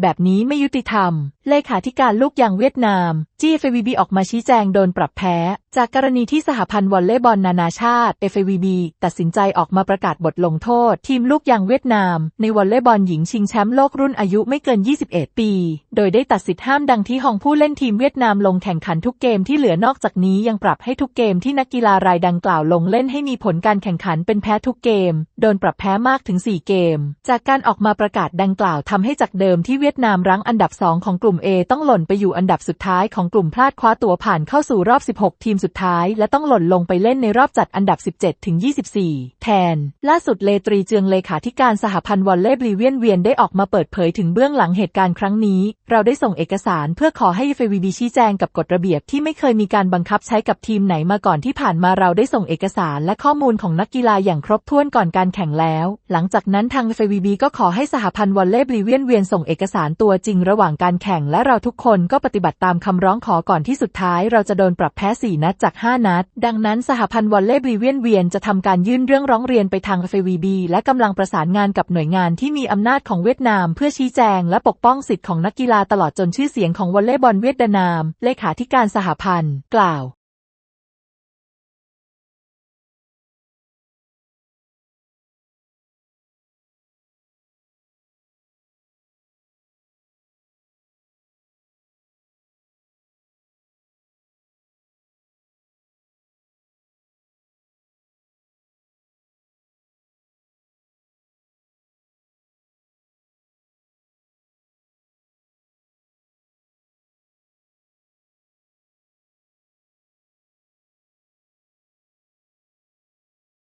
แบบนี้ไม่ยุติธรรมเลขาธิการลูกยางเวียดนาม GFVB ออกมาชี้แจงโดนปรับแพ้ จากกรณีที่สหพันธ์วอลเลย์บอลนานาชาติ FVB ตัดสินใจออกมาประกาศบทลงโทษ ทีมลูกยางเวียดนาม ในวอลเลย์บอลหญิงชิงแชมป์โลกรุ่นอายุไม่เกิน 21 ปี โดยได้ตัดสิทธิ์ห้ามดังที่ฮองผู้เล่นทีมเวียดนามลงแข่งขันทุกเกมที่เหลือนอกจากนี้ยังปรับให้ทุกเกมที่นักกีฬารายดังกล่าวลงเล่นให้มีผลการแข่งขันเป็นแพ้ทุกเกม โดนปรับแพ้มากถึง 4 เกม จากการออกมาประกาศดังกล่าวทำให้จากเดิมที่เวียดนามรั้งอันดับ 2 ของกลุ่ม A ต้องหล่นไปอยู่อันดับสุดท้ายของกลุ่มพลาดคว้าตั๋วผ่านเข้าสู่รอบ 16 ทีมสุดท้าย และต้องหล่นลงไปเล่นในรอบจัดอันดับ 17 ถึง 24 แทน ล่าสุดเลตรีเจืองเลขาธิการสหพันธ์วอลเลย์บลีเวียนเวียนได้ออกมาเปิดเผยถึงเบื้องหลังเหตุการณ์ครั้งนี้ เราได้ส่งเอกสารเพื่อขอให้ FVB ชี้แจงกับกฎระเบียบที่ไม่เคยมีการบังคับใช้กับทีมไหนมาก่อนที่ผ่านมาเราได้ส่งเอกสารและข้อมูลของนักกีฬาอย่างครบถ้วนก่อนการแข่งแล้ว หลังจากนั้นทาง FVB ก็ขอให้สหพันธ์วอลเลย์บลีเวียนเวียนส่งเอกสารตัวจริงระหว่างการแข่งและเราทุกคนก็ปฏิบัติตามคำร้องขอก่อนที่สุดท้ายเราจะโดนปรับแพ้ 4 นัดจาก 5 นัด ดังนั้นสหพันธ์วอลเล่บลีเวียนเวียนจะทำการยื่นเรื่องร้องเรียนไปทางฟวีบีและกำลังประสานงานกับหน่วยงานที่มีอำนาจของเวียดนาม เพื่อชี้แจงและปกป้องสิทธิ์ของนักกีฬาตลอดจนชื่อเสียงของวอลเล่บอลเวียดนาม เลขาธิการสหพันธ์ กล่าว